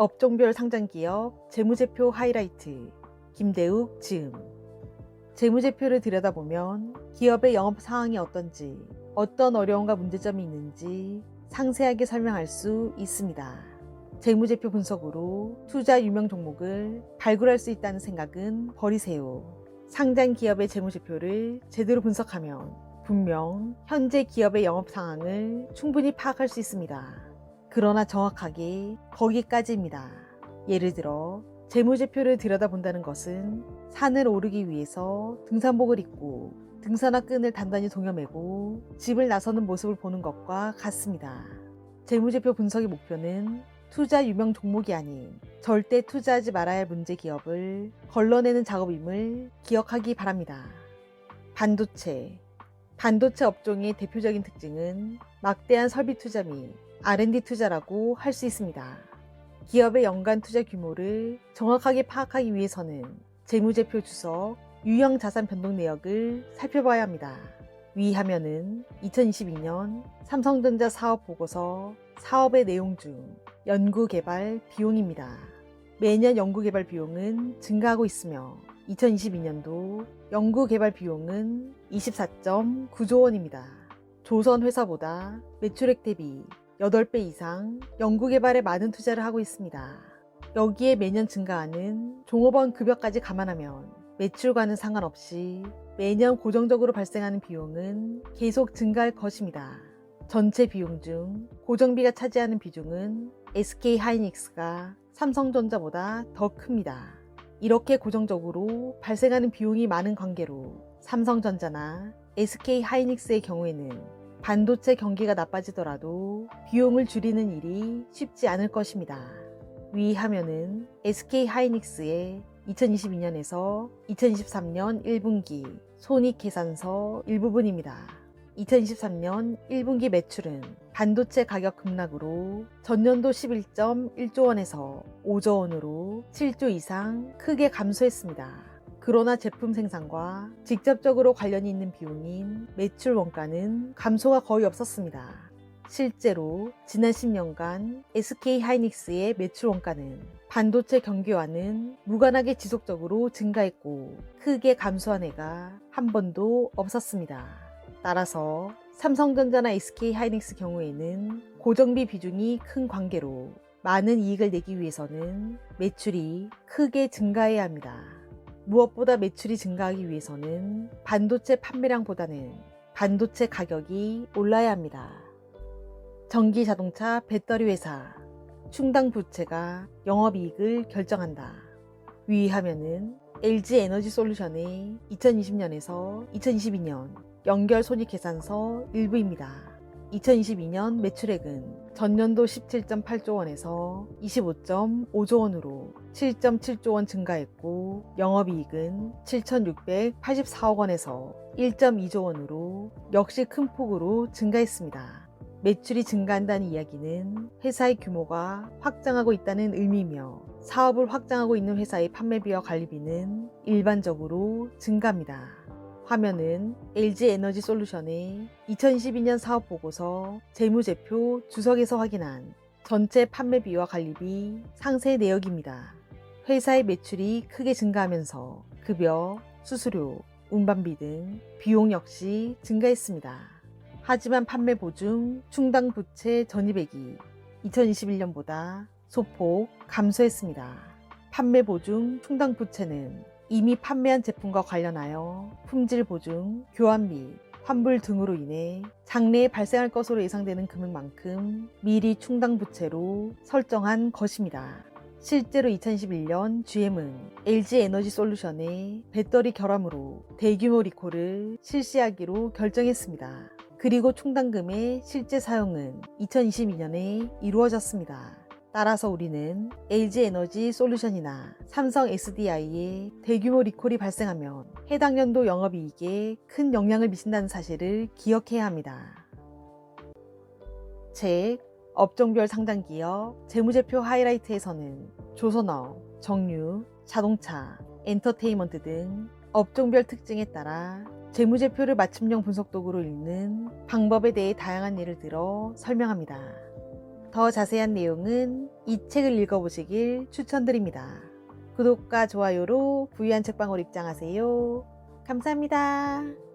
업종별 상장 기업 재무제표 하이라이트 김대욱 지음 재무제표를 들여다보면 기업의 영업 상황이 어떤지 어떤 어려움과 문제점이 있는지 상세하게 설명할 수 있습니다. 재무제표 분석으로 투자 유명 종목을 발굴할 수 있다는 생각은 버리세요. 상장 기업의 재무제표를 제대로 분석하면 분명 현재 기업의 영업 상황을 충분히 파악할 수 있습니다. 그러나 정확하게 거기까지입니다. 예를 들어 재무제표를 들여다본다는 것은 산을 오르기 위해서 등산복을 입고 등산화 끈을 단단히 동여매고 집을 나서는 모습을 보는 것과 같습니다. 재무제표 분석의 목표는 투자 유명 종목이 아닌 절대 투자하지 말아야 할 문제 기업을 걸러내는 작업임을 기억하기 바랍니다. 반도체 반도체 업종의 대표적인 특징은 막대한 설비 투자 및 R&D 투자라고 할 수 있습니다. 기업의 연간 투자 규모를 정확하게 파악하기 위해서는 재무제표 주석, 유형 자산 변동 내역을 살펴봐야 합니다. 위 화면은 2022년 삼성전자 사업 보고서 사업의 내용 중 연구개발 비용입니다. 매년 연구개발 비용은 증가하고 있으며 2022년도 연구개발 비용은 24.9조 원입니다. 조선 회사보다 매출액 대비 8배 이상 연구개발에 많은 투자를 하고 있습니다. 여기에 매년 증가하는 종업원 급여까지 감안하면 매출과는 상관없이 매년 고정적으로 발생하는 비용은 계속 증가할 것입니다. 전체 비용 중 고정비가 차지하는 비중은 SK 하이닉스가 삼성전자보다 더 큽니다. 이렇게 고정적으로 발생하는 비용이 많은 관계로 삼성전자나 SK 하이닉스의 경우에는 반도체 경기가 나빠지더라도 비용을 줄이는 일이 쉽지 않을 것입니다. 위 화면은 SK 하이닉스의 2022년에서 2023년 1분기 손익 계산서 일부분입니다. 2023년 1분기 매출은 반도체 가격 급락으로 전년도 11.1조 원에서 5조 원으로 7조 이상 크게 감소했습니다. 그러나 제품 생산과 직접적으로 관련이 있는 비용인 매출 원가는 감소가 거의 없었습니다. 실제로 지난 10년간 SK 하이닉스의 매출 원가는 반도체 경기와는 무관하게 지속적으로 증가했고 크게 감소한 해가 한 번도 없었습니다. 따라서 삼성전자나 SK 하이닉스 경우에는 고정비 비중이 큰 관계로 많은 이익을 내기 위해서는 매출이 크게 증가해야 합니다. 무엇보다 매출이 증가하기 위해서는 반도체 판매량보다는 반도체 가격이 올라야 합니다. 전기 자동차 배터리 회사 충당 부채가 영업이익을 결정한다. 위 화면은 LG 에너지 솔루션의 2020년에서 2022년 연결 손익 계산서 일부입니다. 2022년 매출액은 전년도 17.8조 원에서 25.5조 원으로 7.7조 원 증가했고 영업이익은 7,684억 원에서 1.2조 원으로 역시 큰 폭으로 증가했습니다. 매출이 증가한다는 이야기는 회사의 규모가 확장하고 있다는 의미이며 사업을 확장하고 있는 회사의 판매비와 관리비는 일반적으로 증가합니다. 화면은 LG 에너지 솔루션의 2012년 사업 보고서 재무제표 주석에서 확인한 전체 판매비와 관리비 상세 내역입니다. 회사의 매출이 크게 증가하면서 급여, 수수료, 운반비 등 비용 역시 증가했습니다. 하지만 판매 보증 충당 부채 전입액이 2021년보다 소폭 감소했습니다. 판매 보증 충당 부채는 이미 판매한 제품과 관련하여 품질 보증, 교환비, 환불 등으로 인해 장래에 발생할 것으로 예상되는 금액만큼 미리 충당 부채로 설정한 것입니다. 실제로 2011년 GM은 LG 에너지 솔루션의 배터리 결함으로 대규모 리콜을 실시하기로 결정했습니다. 그리고 충당금의 실제 사용은 2022년에 이루어졌습니다. 따라서 우리는 LG 에너지 솔루션이나 삼성 SDI에 대규모 리콜이 발생하면 해당 연도 영업이익에 큰 영향을 미친다는 사실을 기억해야 합니다. 책 업종별 상장 기업 재무제표 하이라이트에서는 조선업, 정유, 자동차, 엔터테인먼트 등 업종별 특징에 따라 재무제표를 맞춤형 분석 도구로 읽는 방법에 대해 다양한 예를 들어 설명합니다. 더 자세한 내용은 이 책을 읽어보시길 추천드립니다. 구독과 좋아요로 부유한 책방으로 입장하세요. 감사합니다.